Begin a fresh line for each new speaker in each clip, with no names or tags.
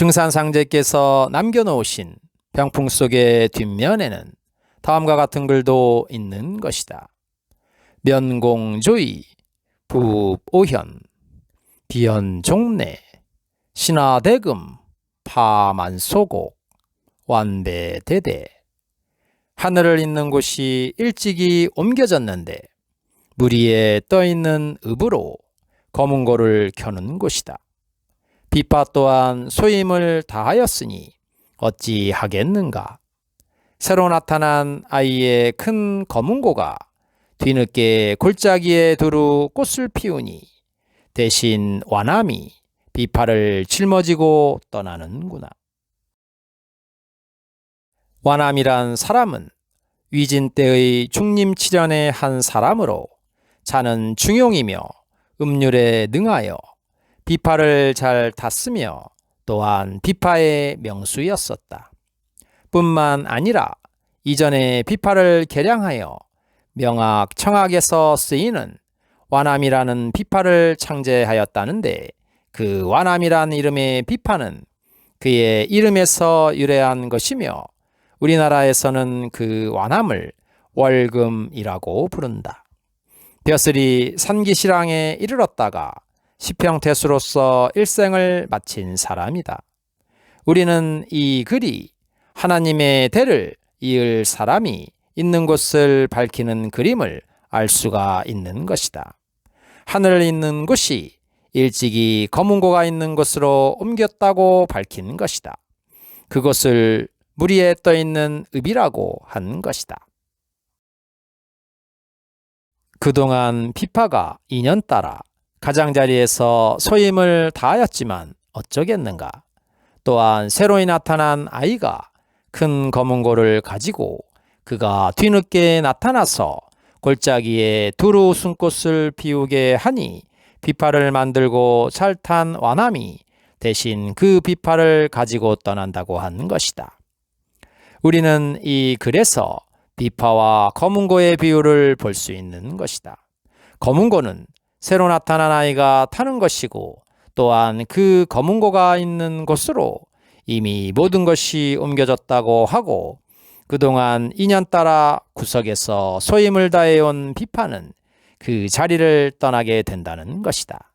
증산상제께서 남겨놓으신 병풍 속의 뒷면에는 다음과 같은 글도 있는 것이다. 면공조이, 부오현, 비현종래, 신하대금, 파만소곡, 완배대대. 하늘을 잇는 곳이 일찍이 옮겨졌는데 물 위에 떠있는 읍으로 검은고를 켜는 곳이다. 빛밭 또한 소임을 다하였으니 어찌 하겠는가. 새로 나타난 아이의 큰 검은고가 뒤늦게 골짜기에 두루 꽃을 피우니 대신 와남이 비파를 짊어지고 떠나는구나. 와남이란 사람은 위진 때의 중림치련의 한 사람으로 자는 중용이며 음률에 능하여 비파를 잘 탔으며 또한 비파의 명수였었다. 뿐만 아니라 이전에 비파를 개량하여 명학 청학에서 쓰이는 와남이라는 비파를 창제하였다는데 그 와남이란 이름의 비파는 그의 이름에서 유래한 것이며 우리나라에서는 그 와남을 월금이라고 부른다. 벼슬이 산기시랑에 이르렀다가 시평 태수로서 일생을 마친 사람이다. 우리는 이 글이 하나님의 대를 이을 사람이 있는 곳을 밝히는 그림을 알 수가 있는 것이다. 하늘을 잇는 곳이 일찍이 검은 고가 있는 곳으로 옮겼다고 밝힌 것이다. 그것을 물 위에 떠 있는 읍이라고 한 것이다. 그동안 비파가 2년 따라 가장자리에서 소임을 다하였지만 어쩌겠는가. 또한 새로이 나타난 아이가 큰 검은고를 가지고 그가 뒤늦게 나타나서 골짜기에 두루 숨꽃을 피우게 하니 비파를 만들고 잘탄 와남이 대신 그 비파를 가지고 떠난다고 한 것이다. 우리는 이 글에서 비파와 검은고의 비율을 볼수 있는 것이다. 검은고는 새로 나타난 아이가 타는 것이고 또한 그 검은 고가 있는 곳으로 이미 모든 것이 옮겨졌다고 하고 그동안 2년 따라 구석에서 소임을 다해온 비파는 그 자리를 떠나게 된다는 것이다.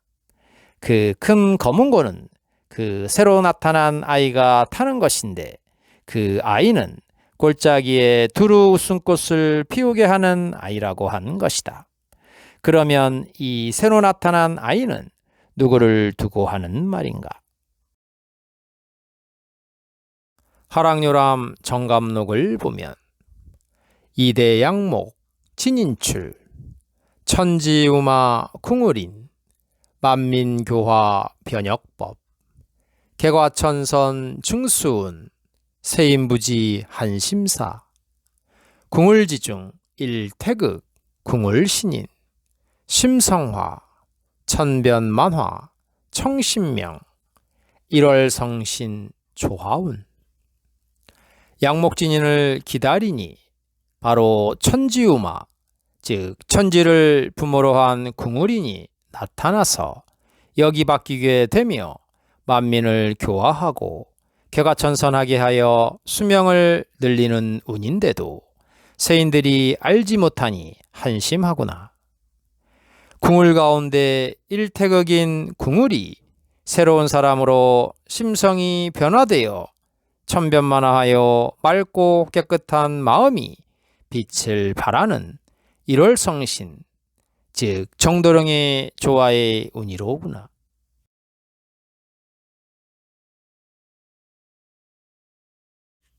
그 큰 검은 고는 그 새로 나타난 아이가 타는 것인데 그 아이는 골짜기에 두루 웃음꽃을 피우게 하는 아이라고 하는 것이다. 그러면 이 새로 나타난 아이는 누구를 두고 하는 말인가? 하락요람 정감록을 보면 이대 양목, 진인출, 천지우마 궁을인, 만민교화 변역법, 개과천선 중수운, 세인부지 한심사, 궁을지중 일태극, 궁을신인, 심성화, 천변만화, 청신명, 일월성신 조하운. 양목진인을 기다리니 바로 천지우마, 즉 천지를 부모로 한 궁울인이 나타나서 여기 바뀌게 되며 만민을 교화하고 개가천선하게 하여 수명을 늘리는 운인데도 세인들이 알지 못하니 한심하구나. 궁을 가운데 일태극인 궁울이 새로운 사람으로 심성이 변화되어 천변만화하여 맑고 깨끗한 마음이 빛을 발하는 일월 성신, 즉 정도령의 조화의 운이로구나.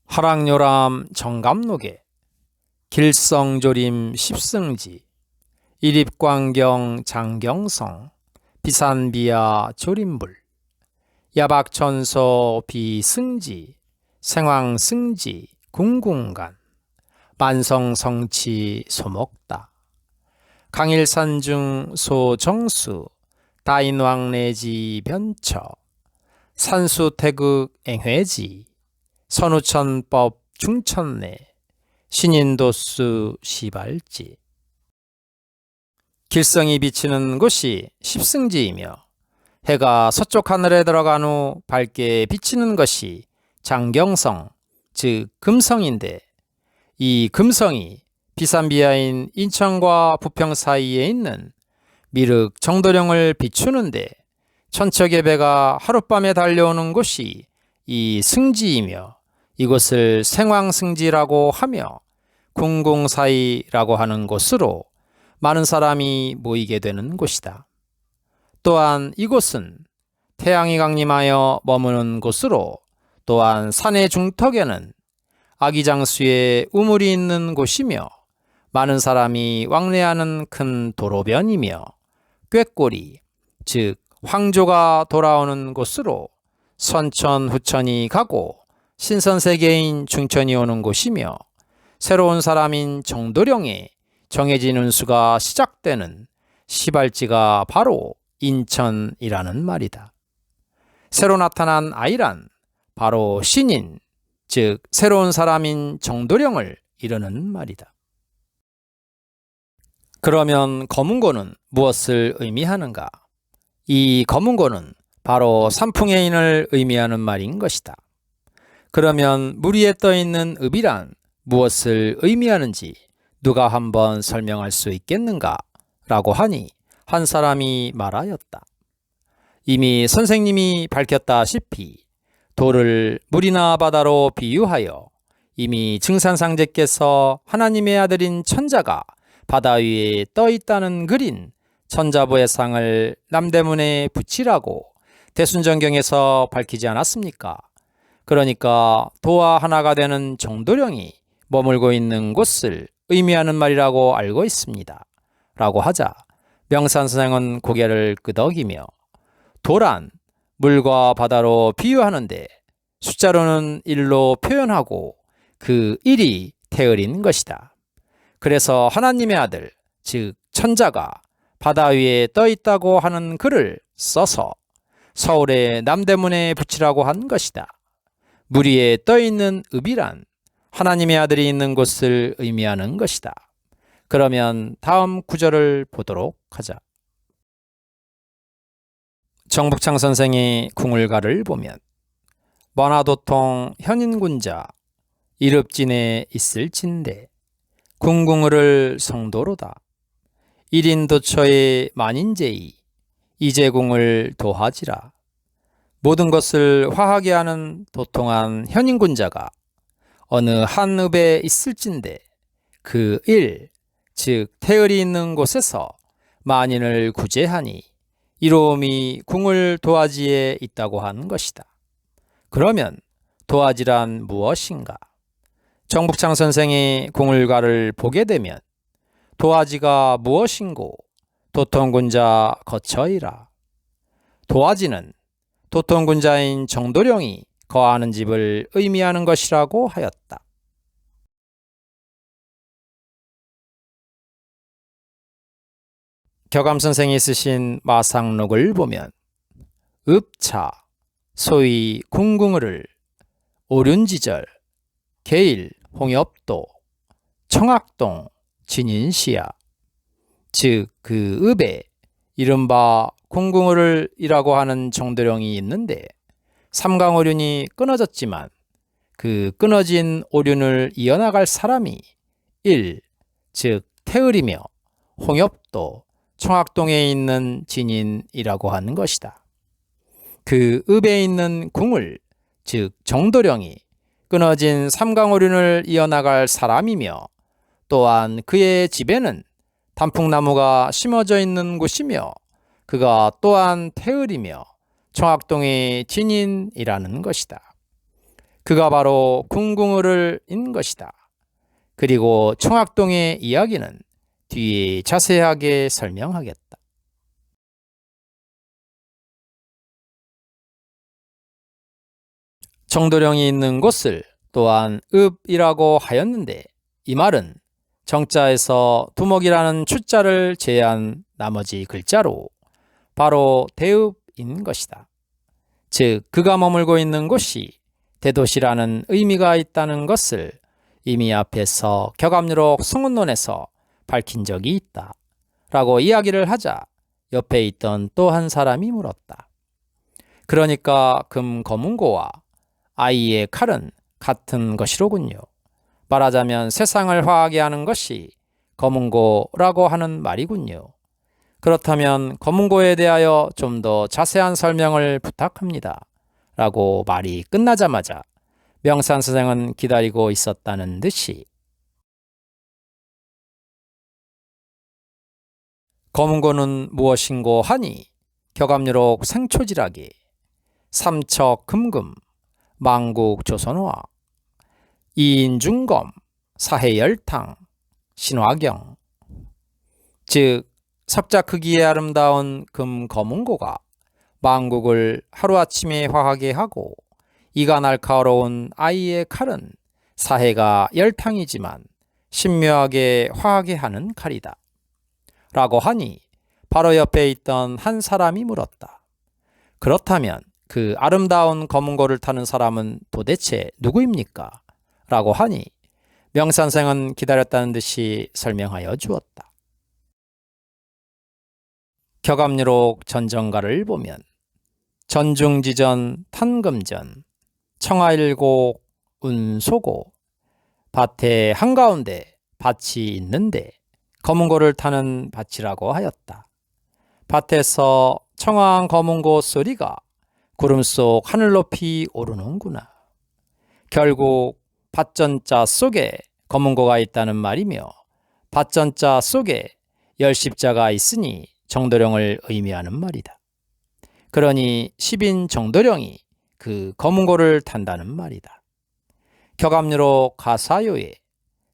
하락요람 정감록에 길성조림 십승지 일입광경 장경성 비산비야 조림불 야박천서 비승지 생황승지 궁궁간 만성성치 소목다 강일산중 소정수 다인왕내지 변처 산수태극 앵회지 선우천법 중천내 신인도수 시발지 길성이 비치는 곳이 십승지이며 해가 서쪽 하늘에 들어간 후 밝게 비치는 것이 장경성, 즉 금성인데 이 금성이 비산비하인 인천과 부평 사이에 있는 미륵 정도령을 비추는데 천척의 배가 하룻밤에 달려오는 곳이 이 승지이며 이곳을 생황승지라고 하며 궁궁사이라고 하는 곳으로 많은 사람이 모이게 되는 곳이다. 또한 이곳은 태양이 강림하여 머무는 곳으로 또한 산의 중턱에는 아기장수의 우물이 있는 곳이며 많은 사람이 왕래하는 큰 도로변이며 꾀꼬리 즉 황조가 돌아오는 곳으로 선천 후천이 가고 신선세계인 중천이 오는 곳이며 새로운 사람인 정도령의 정해진 운수가 시작되는 시발지가 바로 인천이라는 말이다. 새로 나타난 아이란 바로 신인, 즉 새로운 사람인 정도령을 이르는 말이다. 그러면 검은고는 무엇을 의미하는가? 이 검은고는 바로 삼풍해인을 의미하는 말인 것이다. 그러면 물 위에 떠 있는 읍이란 무엇을 의미하는지 누가 한번 설명할 수 있겠는가? 라고 하니 한 사람이 말하였다. 이미 선생님이 밝혔다시피 돌을 물이나 바다로 비유하여 이미 증산상제께서 하나님의 아들인 천자가 바다 위에 떠 있다는 글인 천자부의 상을 남대문에 붙이라고 대순전경에서 밝히지 않았습니까? 그러니까 도와 하나가 되는 정도령이 머물고 있는 곳을 의미하는 말이라고 알고 있습니다. 라고 하자 명산 선생은 고개를 끄덕이며 도란 물과 바다로 비유하는데 숫자로는 일로 표현하고 그 일이 태을인 것이다. 그래서 하나님의 아들, 즉 천자가 바다 위에 떠 있다고 하는 글을 써서 서울의 남대문에 붙이라고 한 것이다. 물 위에 떠 있는 읍이란 하나님의 아들이 있는 곳을 의미하는 것이다. 그러면 다음 구절을 보도록 하자. 정북창 선생이 궁을가를 보면 만화도통 현인군자 이릅진에 있을진데 궁궁을 성도로다. 일인도처의 만인제이 이제궁을 도하지라. 모든 것을 화하게 하는 도통한 현인군자가 어느 한 읍에 있을진데 그 일, 즉 태을이 있는 곳에서 만인을 구제하니 이로움이 궁을 도화지에 있다고 한 것이다. 그러면 도화지란 무엇인가? 정북창 선생이 궁을가를 보게 되면 도화지가 무엇인고 도통군자 거처이라. 도화지는 도통군자인 정도령이 거하는 집을 의미하는 것이라고 하였다. 격암 선생이 쓰신 마상록을 보면 읍차, 소위 궁궁을, 오륜지절, 개일, 홍엽도, 청학동, 진인시야, 즉 그 읍에 이른바 궁궁을이라고 하는 정도령이 있는데 삼강 오륜이 끊어졌지만 그 끊어진 오륜을 이어나갈 사람이 일, 즉 태을이며 홍엽도, 청학동에 있는 진인이라고 하는 것이다. 그 읍에 있는 궁을, 즉 정도령이 끊어진 삼강오륜을 이어나갈 사람이며 또한 그의 집에는 단풍나무가 심어져 있는 곳이며 그가 또한 태을이며 청학동의 진인이라는 것이다. 그가 바로 궁궁을인 것이다. 그리고 청학동의 이야기는 뒤에 자세하게 설명하겠다. 정도령이 있는 곳을 또한 읍이라고 하였는데 이 말은 정자에서 두목이라는 추자를 제한 나머지 글자로 바로 대읍 인 것이다. 즉 그가 머물고 있는 곳이 대도시라는 의미가 있다는 것을 이미 앞에서 격압유록 성운론에서 밝힌 적이 있다. 라고 이야기를 하자 옆에 있던 또 한 사람이 물었다. 그러니까 금 검은고와 아이의 칼은 같은 것이로군요. 말하자면 세상을 화하게 하는 것이 검은고라고 하는 말이군요. 그렇다면 검은고에 대하여 좀 더 자세한 설명을 부탁합니다. 라고 말이 끝나자마자 명산 선생은 기다리고 있었다는 듯이 검은고는 무엇인고 하니 격압유록 생초지라기 삼척 금금 망국 조선화 이인중검 사해열탕 신화경 즉 석자 크기의 아름다운 금 검은고가 망국을 하루아침에 화하게 하고 이가 날카로운 아이의 칼은 사해가 열탕이지만 신묘하게 화하게 하는 칼이다. 라고 하니 바로 옆에 있던 한 사람이 물었다. 그렇다면 그 아름다운 검은고를 타는 사람은 도대체 누구입니까? 라고 하니 명산생은 기다렸다는 듯이 설명하여 주었다. 격압유록 전정가를 보면 전중지전 탄금전 청하일고 운소고 밭의 한가운데 밭이 있는데 검은고를 타는 밭이라고 하였다. 밭에서 청아한 검은고 소리가 구름 속 하늘 높이 오르는구나. 결국 밭전자 속에 검은고가 있다는 말이며 밭전자 속에 열십자가 있으니 정도령을 의미하는 말이다. 그러니 십인 정도령이 그 검은고를 탄다는 말이다. 격압류로 가사요에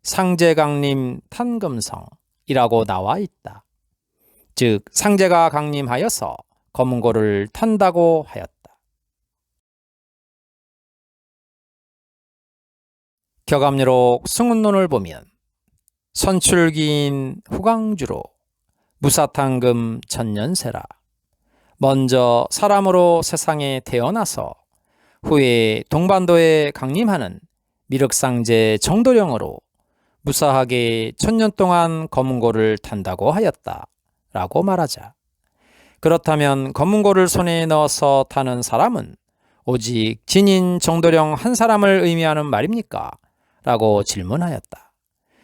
상제강림 탄금성이라고 나와 있다. 즉 상제가 강림하여서 검은고를 탄다고 하였다. 격압류록 승운론을 보면 선출기인 후광주로 무사탕금 천년세라 먼저 사람으로 세상에 태어나서 후에 동반도에 강림하는 미륵상제 정도령으로 무사하게 천년 동안 검은고를 탄다고 하였다. 라고 말하자. 그렇다면 검은고를 손에 넣어서 타는 사람은 오직 진인 정도령 한 사람을 의미하는 말입니까? 라고 질문하였다.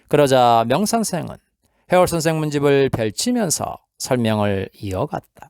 그러자 명선생은 해월 선생 문 집을 펼치면서 설명을 이어갔다.